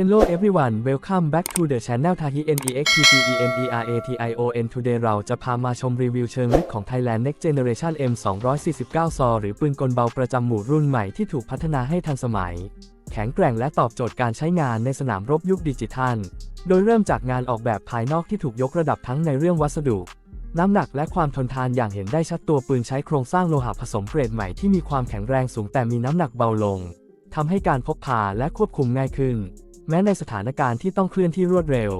Hello everyone welcome back to the channel Tahi NEXTGENERATION Today เราจะพามาชมรีวิวเชิงลึกของ Thailand Next Generation M249 ซอหรือปืนกลเบาประจำหมู่รุ่นใหม่ที่ถูกพัฒนาให้ทันสมัย แข็งแกร่งและตอบโจทย์การใช้งานในสนามรบยุคดิจิทัล โดยเริ่มจากงานออกแบบภายนอกที่ถูกยกระดับทั้งในเรื่องวัสดุ น้ำหนักและความทนทานอย่างเห็นได้ชัดตัวปืนใช้โครงสร้างโลหะผสมเกรดใหม่ที่มีความแข็งแรงสูงแต่มีน้ำหนักเบาลงทำให้การพกพาและควบคุมง่ายขึ้น แม้ในสถานการณ์ที่ต้องเคลื่อนที่รวดเร็ว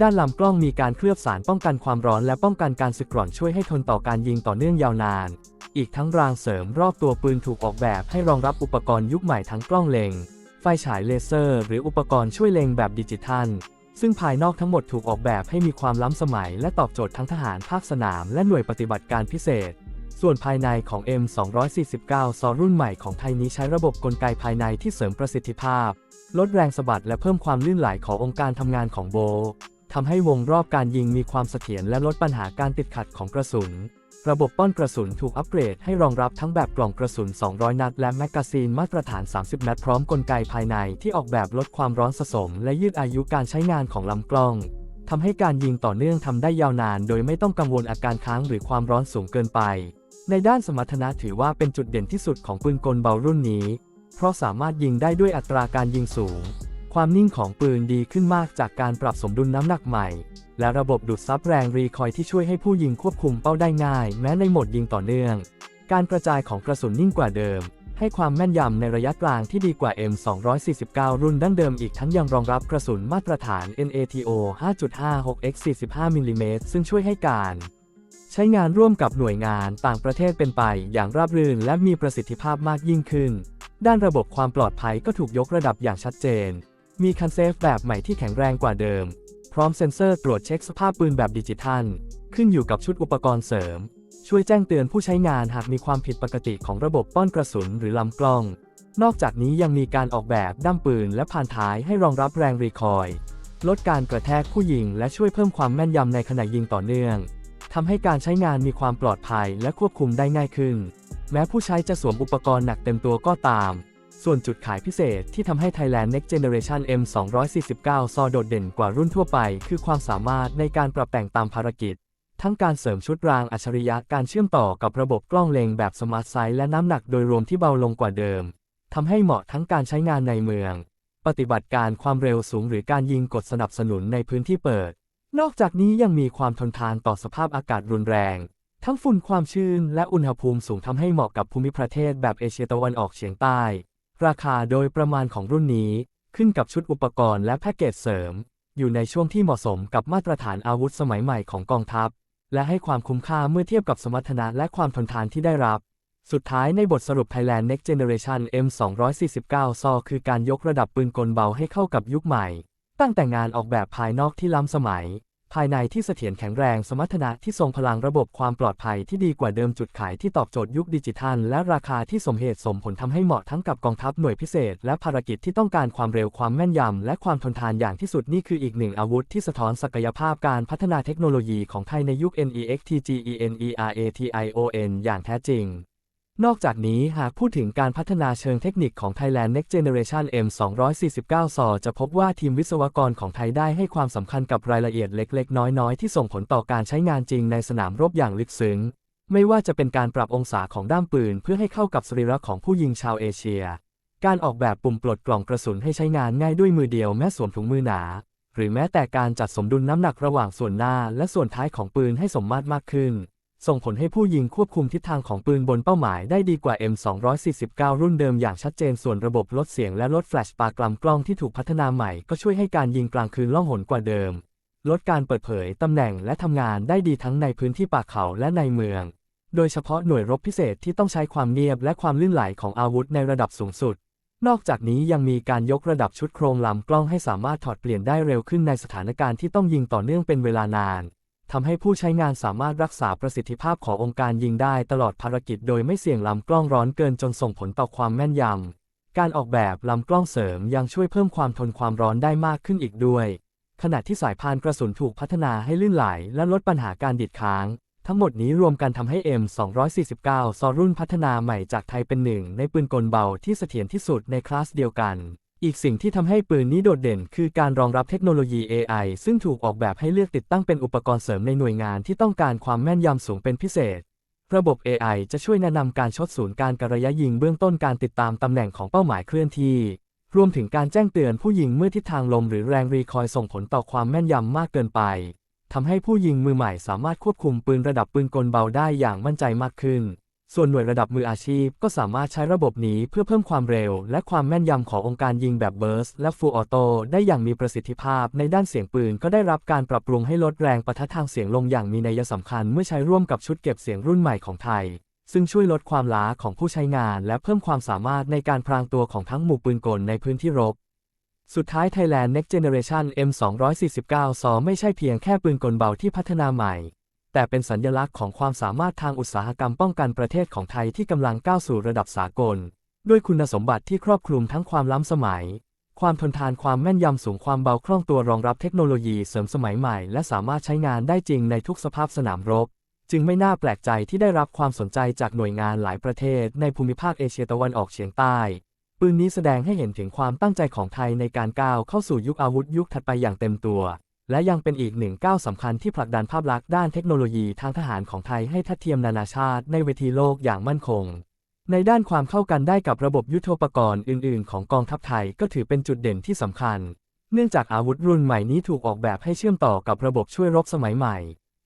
ด้านลำกล้องมีการเคลือบสารป้องกันความร้อนและป้องกันการสึกกร่อนช่วยให้ทนต่อการยิงต่อเนื่องยาวนาน อีกทั้งรางเสริมรอบตัวปืนถูกออกแบบให้รองรับอุปกรณ์ยุคใหม่ทั้งกล้องเล็ง ไฟฉายเลเซอร์ หรืออุปกรณ์ช่วยเล็งแบบดิจิทัล ซึ่งภายนอกทั้งหมดถูกออกแบบให้มีความล้ำสมัย และตอบโจทย์ทั้งทหารภาคสนามและหน่วยปฏิบัติการพิเศษ ส่วนภายในของ M249 ซอรุ่นใหม่ของไทยนี้ใช้ระบบกลไกภายในที่เสริมประสิทธิภาพ ลดแรงสะบัดและเพิ่มความลื่นไหลขององค์การทำงานของโบทำให้วงรอบการยิงมีความเสถียรและลดปัญหาการติดขัดของกระสุน ระบบป้อนกระสุนถูกอัปเกรดให้รองรับทั้งแบบกล่องกระสุน 200 นัด และแมกกาซีนมาตรฐาน 30 นัด พร้อมกลไกภายในที่ออกแบบลดความร้อนสะสม และยืดอายุการใช้งานของลำกล้องทำให้การยิงต่อเนื่องทำได้ยาวนาน โดยไม่ต้องกังวลอาการค้างหรือความร้อนสูงเกินไป ในด้านสมรรถนะถือว่าเป็นจุดเด่นที่สุดของปืนกลเบารุ่นนี้ เพราะสามารถยิงได้ด้วยอัตราการยิงสูง ความนิ่งของปืนดีขึ้นมากจากการปรับสมดุลน้ำหนักใหม่ และระบบดูดซับแรงรีคอยที่ช่วยให้ผู้ยิงควบคุมเป้าได้ง่าย แม้ในโหมดยิงต่อเนื่อง การกระจายของกระสุนนิ่งกว่าเดิม ให้ความแม่นยำในระยะกลางที่ดีกว่า M249 รุ่นดั้งเดิมอีกทั้งยังรองรับกระสุนมาตรฐาน NATO 5.56x 45มิลลิเมตรซึ่งช่วยให้การ ใช้งานร่วมกับหน่วยงานต่างประเทศเป็นไปอย่างราบรื่นและมีประสิทธิภาพมากยิ่งขึ้น ด้านระบบความปลอดภัยก็ถูกยกระดับอย่างชัดเจน มีคันเซฟแบบใหม่ที่แข็งแรงกว่าเดิม พร้อมเซ็นเซอร์ตรวจเช็คสภาพปืนแบบดิจิทัล ขึ้นอยู่กับชุดอุปกรณ์เสริม ช่วยแจ้งเตือนผู้ใช้งานหากมีความผิดปกติของระบบป้อนกระสุนหรือลำกล้อง นอกจากนี้ยังมีการออกแบบด้ามปืนและผ่านท้ายให้รองรับแรงรีคอยล์ลดการกระแทกผู้ยิงและช่วยเพิ่มความแม่นยำในขณะยิงต่อเนื่อง ทำให้การใช้งานมีความปลอดภัยและควบคุมได้ง่ายขึ้น แม้ผู้ใช้จะสวมอุปกรณ์หนักเต็มตัวก็ตาม ส่วนจุดขายพิเศษที่ทำให้ Thailand Next Generation M249 ซอโดดเด่นกว่ารุ่นทั่วไป คือความสามารถในการปรับแต่งตามภารกิจ ทั้งการเสริมชุดรางอัจฉริยะการเชื่อมต่อกับระบบกล้องเล็งแบบสมาร์ทไซส์และน้ำหนักโดยรวมที่เบาลงกว่าเดิมทำให้เหมาะทั้งการใช้งานในเมือง ปฏิบัติการความเร็วสูงหรือการยิงกดสนับสนุนในพื้นที่เปิด นอกจากนี้ยังมีความทนทานต่อสภาพอากาศรุนแรง ทั้งฝุ่นความชื้นและอุณหภูมิสูงทำให้เหมาะกับภูมิประเทศแบบเอเชียตะวันออกเฉียงใต้ ราคาโดยประมาณของรุ่นนี้ขึ้นกับชุดอุปกรณ์และแพ็กเกจเสริม อยู่ในช่วงที่เหมาะสมกับมาตรฐานอาวุธสมัยใหม่ของกองทัพ และให้ความคุ้มค่าเมื่อเทียบกับสมรรถนะและความทนทานที่ได้รับ สุดท้ายในบทสรุป Thailand Next Generation M249 ซอคือการยกระดับปืนกลเบาให้เข้ากับยุคใหม่ ตั้งแต่งานออกแบบภายนอกที่ล้ำสมัย ภายในที่เสถียรแข็งแรงสมรรถนะที่ทรงพลังระบบความปลอดภัยที่ดีกว่าเดิมจุดขายที่ตอบโจทย์ยุคดิจิทัล และราคาที่สมเหตุสมผลทำให้เหมาะทั้งกับกองทัพหน่วยพิเศษ และภารกิจที่ต้องการความเร็วความแม่นยำและความทนทานอย่างที่สุดนี่คืออีกหนึ่งอาวุธที่สะท้อนศักยภาพการพัฒนาเทคโนโลยีของไทยในยุค NEXTGENERATION อย่างแท้จริง นอกจากนี้หากพูดถึงการพัฒนาเชิงเทคนิคของ Thailand Next Generation M249 ซอจะพบว่าทีมวิศวกรของไทยได้ให้ความสำคัญกับรายละเอียดเล็ก ๆ น้อยๆ ที่ส่งผลต่อการใช้งานจริงในสนามรบอย่างลึกซึ้ง ไม่ว่าจะเป็นการปรับองศาของด้ามปืน เพื่อให้เข้ากับสรีระของผู้ยิงชาวเอเชีย การออกแบบปุ่มปลดกล่องกระสุนให้ใช้งานง่ายด้วยมือเดียวแม้สวมถุงมือหนา หรือแม้แต่การจัดสมดุลน้ำหนักระหว่างส่วนหน้าและส่วนท้ายของปืนให้สมมาตรมากขึ้น ส่งผลให้ผู้ยิงควบคุมทิศทางของปืนบนเป้าหมายได้ดีกว่า M249 รุ่นเดิมอย่างชัดเจนส่วนระบบลดเสียงและลดแฟลชปากลำกล้องที่ถูกพัฒนาใหม่ก็ช่วยให้การยิงกลางคืนล่องหนกว่าเดิม ลดการเปิดเผยตำแหน่งและทำงานได้ดีทั้งในพื้นที่ป่าเขาและในเมือง โดยเฉพาะหน่วยรบพิเศษที่ต้องใช้ความเงียบและความลื่นไหลของอาวุธในระดับสูงสุด นอกจากนี้ยังมีการยกระดับชุดโครงลำกล้องให้สามารถถอดเปลี่ยนได้เร็วขึ้นในสถานการณ์ที่ต้องยิงต่อเนื่องเป็นเวลานาน ทำให้ผู้ใช้งานสามารถรักษาประสิทธิภาพขององค์การยิงได้ตลอดภารกิจโดยไม่เสี่ยงลำกล้องร้อนเกินจนส่งผลต่อความแม่นยำ การออกแบบลำกล้องเสริมยังช่วยเพิ่มความทนความร้อนได้มากขึ้นอีกด้วย ขณะที่สายพานกระสุนถูกพัฒนาให้ลื่นไหลและลดปัญหาการดิดค้าง ทั้งหมดนี้รวมกันทำให้ M249 ซอรุ่นพัฒนาใหม่จากไทยเป็นหนึ่งในปืนกลเบาที่เสถียรที่สุดในคลาสเดียวกัน อีกสิ่งที่ทำให้ปืนนี้โดดเด่น คือการรองรับเทคโนโลยี AI ซึ่งถูกออกแบบให้เลือกติดตั้งเป็นอุปกรณ์เสริมในหน่วยงานที่ต้องการความแม่นยำสูงเป็นพิเศษ ระบบ AI จะช่วยแนะนำการชดศูนย์การกระยะยิงเบื้องต้นการติดตามตำแหน่งของเป้าหมายเคลื่อนที่ รวมถึงการแจ้งเตือนผู้ยิงเมื่อทิศทางลมหรือแรงรีคอยส่งผลต่อความแม่นยำมากเกินไปทำให้ผู้ยิงมือใหม่สามารถควบคุมปืนระดับปืนกลเบาได้อย่างมั่นใจมากขึ้น ส่วนหน่วยระดับมืออาชีพก็สามารถใช้ระบบนี้เพื่อเพิ่มความเร็ว และความแม่นยำขององค์การยิงแบบเบิร์สและฟูลออโต้ได้อย่างมีประสิทธิภาพในด้านเสียงปืนก็ได้รับการปรับปรุงให้ลดแรงปะทะทางเสียงลงอย่างมีนัยสำคัญเมื่อใช้ร่วมกับชุดเก็บเสียงรุ่นใหม่ของไทย ซึ่งช่วยลดความล้าของผู้ใช้งาน และเพิ่มความสามารถในการพรางตัวของทั้งหมู่ปืนกลในพื้นที่รบสุดท้าย Thailand Next Generation M249 ซอไม่ใช่เพียงแค่ปืนกลเบาที่พัฒนาใหม่ แต่เป็นสัญลักษณ์ของความสามารถทางอุตสาหกรรมป้องกันประเทศของไทยที่กำลังก้าวสู่ระดับสากล ด้วยคุณสมบัติที่ครอบคลุมทั้งความล้ำสมัย ความทนทานความแม่นยำสูงความเบาคล่องตัวรองรับเทคโนโลยีเสริมสมัยใหม่ และสามารถใช้งานได้จริงในทุกสภาพสนามรบ จึงไม่น่าแปลกใจที่ได้รับความสนใจจากหน่วยงานหลายประเทศ ในภูมิภาคเอเชียตะวันออกเฉียงใต้ปืนนี้แสดงให้เห็นถึงความตั้งใจของไทยในการก้าวเข้าสู่ยุคอาวุธยุคถัดไปอย่างเต็มตัว และยังเป็นอีกหนึ่งก้าวสำคัญที่ผลักดันภาพลักษณ์ด้านเทคโนโลยีทางทหารของไทยให้ทัดเทียมนานาชาติในเวทีโลกอย่างมั่นคง ในด้านความเข้ากันได้กับระบบยุทโธปกรณ์อื่น ๆ ของกองทัพไทยก็ถือเป็นจุดเด่นที่สำคัญ เนื่องจากอาวุธรุ่นใหม่นี้ถูกออกแบบให้เชื่อมต่อกับระบบช่วยรบสมัยใหม่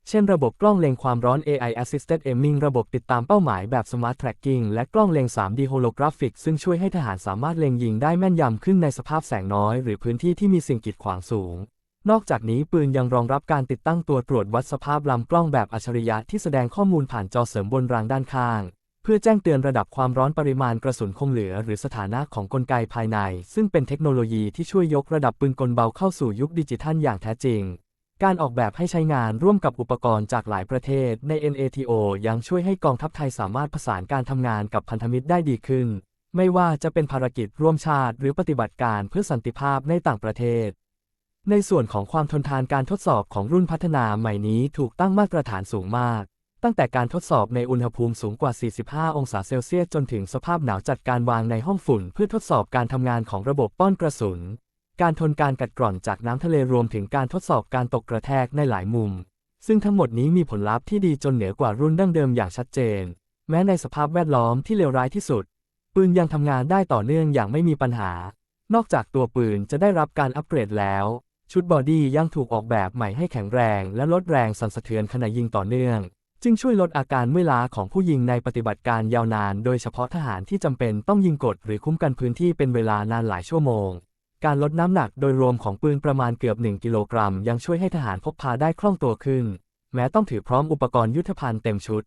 เช่นระบบกล้องเล็งความร้อน AI Assisted Aiming ระบบติดตามเป้าหมายแบบ Smart Tracking และกล้องเล็ง 3D Holographic ซึ่งช่วยให้ทหารสามารถเล็งยิงได้แม่นยำขึ้นในสภาพแสงน้อย หรือพื้นที่ที่มีสิ่งกีดขวางสูง นอกจากนี้ปืนยังรองรับการติดตั้งตัวตรวจวัดสภาพลำกล้องแบบอัจฉริยะที่แสดงข้อมูลผ่านจอเสริมบนรางด้านข้าง เพื่อแจ้งเตือนระดับความร้อนปริมาณกระสุนคงเหลือ หรือสถานะของกลไกภายใน ซึ่งเป็นเทคโนโลยีที่ช่วยยกระดับปืนกลเบาเข้าสู่ยุคดิจิทัลอย่างแท้จริง การออกแบบให้ใช้งานร่วมกับอุปกรณ์จากหลายประเทศใน NATO ยังช่วยให้กองทัพไทยสามารถผสานการทำงานกับพันธมิตรได้ดีขึ้น ไม่ว่าจะเป็นภารกิจร่วมชาติ หรือปฏิบัติการเพื่อสันติภาพในต่างประเทศ ในส่วนของความทนทานการทดสอบของรุ่นพัฒนาใหม่นี้ถูกตั้งมาตรฐานสูงมาก ตั้งแต่การทดสอบในอุณหภูมิสูงกว่า 45 องศาเซลเซียสจนถึงสภาพหนาวจัดการวางในห้องฝุ่น เพื่อทดสอบการทำงานของระบบป้อนกระสุน การทนการกัดกร่อนจากน้ำทะเลรวมถึงการทดสอบการตกกระแทกในหลายมุม ซึ่งทั้งหมดนี้มีผลลัพธ์ที่ดีจนเหนือกว่ารุ่นดั้งเดิมอย่างชัดเจน แม้ในสภาพแวดล้อมที่เลวร้ายที่สุด ปืนยังทำงานได้ต่อเนื่องอย่างไม่มีปัญหา นอกจากตัวปืนจะได้รับการอัปเกรดแล้ว ชุดบอดี้ยังถูกออกแบบใหม่ให้แข็งแรงและลดแรงสั่นสะเทือนขณะยิงต่อเนื่อง จึงช่วยลดอาการเมื่อยล้าของผู้ยิงในปฏิบัติการยาวนาน โดยเฉพาะทหารที่จำเป็นต้องยิงกดหรือคุ้มกันพื้นที่เป็นเวลานานหลายชั่วโมง การลดน้ำหนักโดยรวมของปืนประมาณเกือบ 1 กิโลกรัม ยังช่วยให้ทหารพกพาได้คล่องตัวขึ้น แม้ต้องถือพร้อมอุปกรณ์ยุทธภัณฑ์เต็มชุด